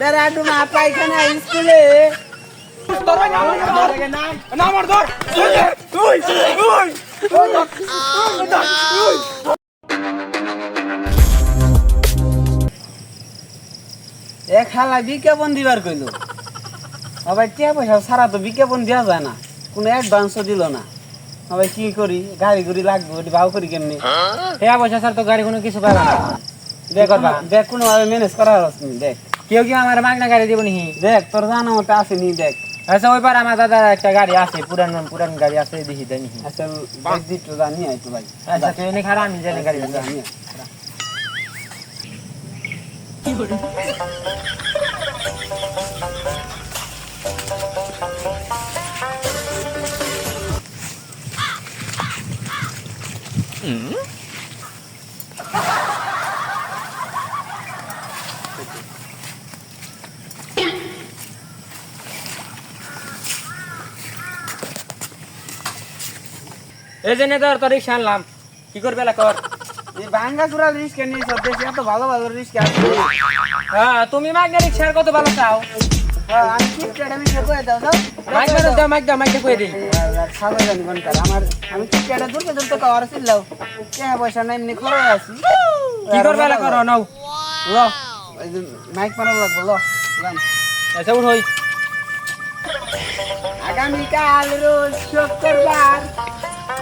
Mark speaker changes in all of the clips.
Speaker 1: বেড়াডুমা পায়খানা স্কুলে। এ খালা বিজ্ঞাপন দিবার কইল। আবার টিয়া পয়সা সারা তো বিজ্ঞাপন দেওয়া যায় না। কোনো অ্যাডভান্সও দিল না। আবার কি করি? গাড়ি গুড়ি লাগবে ওটি ভাও করি কেমনি?
Speaker 2: টাকা পয়সা ছাড়া তো গাড়ি কোনো কিছু পাবে না।
Speaker 1: দেখ দেখ কোনোভাবে ম্যানেজ করা দেখ।
Speaker 2: কেউ কি আমার মাগনা গাড়ি দিব নিহি
Speaker 1: দেখ তোর জানা মতো আসেনি দেখ
Speaker 2: আচ্ছা ওই পার আমার দাদার একটা গাড়ি আছে পুরান পুরান গাড়ি আছে দেখি দেয় নিহি
Speaker 1: আচ্ছা দেখ দিটু জানি আইতো ভাই
Speaker 2: আচ্ছা তুই এনে খারাপ আমি জানি গাড়ি
Speaker 1: জানি
Speaker 2: এই জন্য তোর তোর রিক্সা আনলাম। কি করবে কর।
Speaker 1: এই ভাঙ্গা চূড়া রিস্ক নিয়ে সব দেশে এত ভালো ভালো রিস্ক আছে।
Speaker 2: হ্যাঁ তুমি মাগনা রিক্সার কত ভালো চাও?
Speaker 1: হ্যাঁ, আমি ঠিক মিশে কয়ে দাও দাও।
Speaker 2: মাইক দাও দিই।
Speaker 1: জানি আমার আমি ঠিক কেটে দূরকে দূরতে খাওয়ার ছিলাম কে পয়সা নাই এমনি খরচ আছি।
Speaker 2: কি করবে এলা করো নাও।
Speaker 1: ল। মাইক মারা লাগবো ল।
Speaker 2: আচ্ছা উঠোই
Speaker 1: আগামীকাল রোজ শুক্রবার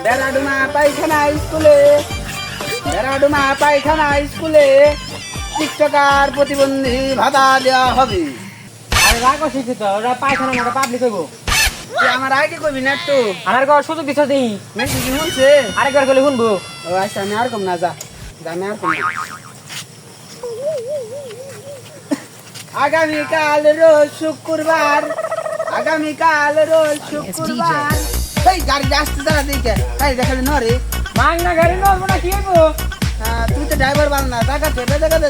Speaker 1: বেড়াডুমা পায়খানা স্কুলে। বেড়াডুমা পায়খানা স্কুলে টিকটকার প্রতিবন্ধী ভাতা দেওয়া হবে।
Speaker 2: আরে রাখো শিখছি তো ওরা পায়খানা পাবলিক হইব।
Speaker 1: তুই আমার আগে কবি না একটু
Speaker 2: আমার কর সুযোগ দিছ দেই
Speaker 1: মেসেজ শুনছে
Speaker 2: আরেকবার গেলে শুনব?
Speaker 1: ও আচ্ছা আমি আর কম না যা। যা, আমি আর কম না। আগামীকাল রোজ শুক্রবার আগামীকাল রোজ শুক্রবার। এই গাড়ি আসতে দাঁড়া দিকে গাড়ি দেখালে নরে
Speaker 2: মাগনা গাড়ি নড়বো না কি হইব?
Speaker 1: হ্যাঁ, তুই তো ড্রাইভার বাল না দেখা চেপে দেখা দে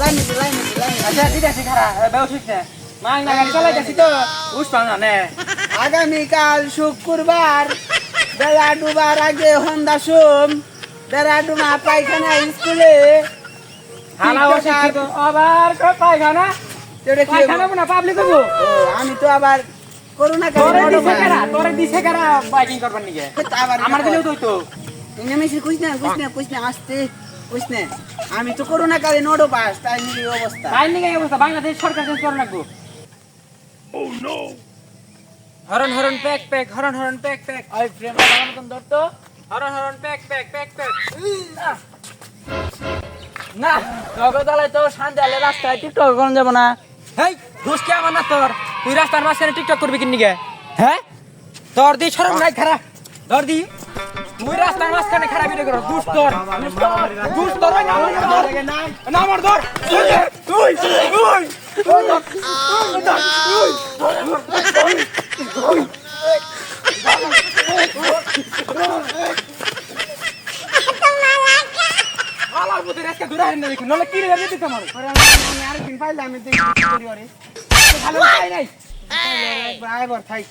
Speaker 1: লাইন লাইন লাইন
Speaker 2: আচ্ছা ঠিক আছে খারা বেও ঠিক আছে মাগনা গাড়ি চালাই যাচ্ছি তো উস পাও না নে।
Speaker 1: আগামীকাল শুক্রবার বেলা ডুবার আগে হন্দা সোম বেলা ডুমা পায়খানা স্কুলে।
Speaker 2: আবার পায়খানা? না পাবলিক
Speaker 1: আমি তো আবার করোনা
Speaker 2: তোরে দিছে কারা তোরে দিছে কারা বাইকিং করবার আমার দিলেও তো হইতো
Speaker 1: না কুছ না কুছ না আসতে না আমি তো করোনা কালে নোডো পাস তাই নিয়ে অবস্থা
Speaker 2: তাই নিকে অবস্থা বাংলাদেশ সরকার চেঞ্জ করে রাখব হরন হরন প্যাক প্যাক হরন হরন প্যাক প্যাক ওই ফ্রেম লাগানো মতন ধর তো হরন হরন প্যাক প্যাক প্যাক প্যাক না নগদালে তো শান্তি আলে রাস্তায় টিকটক করন যাব না হেই ঘুষ কে আমার না তোর তুই রাস্তার মাঝখানে টিকটক করবি কিন নিগে হ্যাঁ তোর দি শরম নাই খারাপ ধর দি তুই রাস্তার মাঝখানে খারাপ ভিডিও করো দুষ তোর দুষ তোর তোর না আমার ধর না আমার ধর তুই তুই আলার দূরে হেন দেখি
Speaker 1: আমি আমি আরেকদিন পাইলে আমি দেখি করি ওরে
Speaker 2: ভালো খাই নাই
Speaker 1: আইবার থাই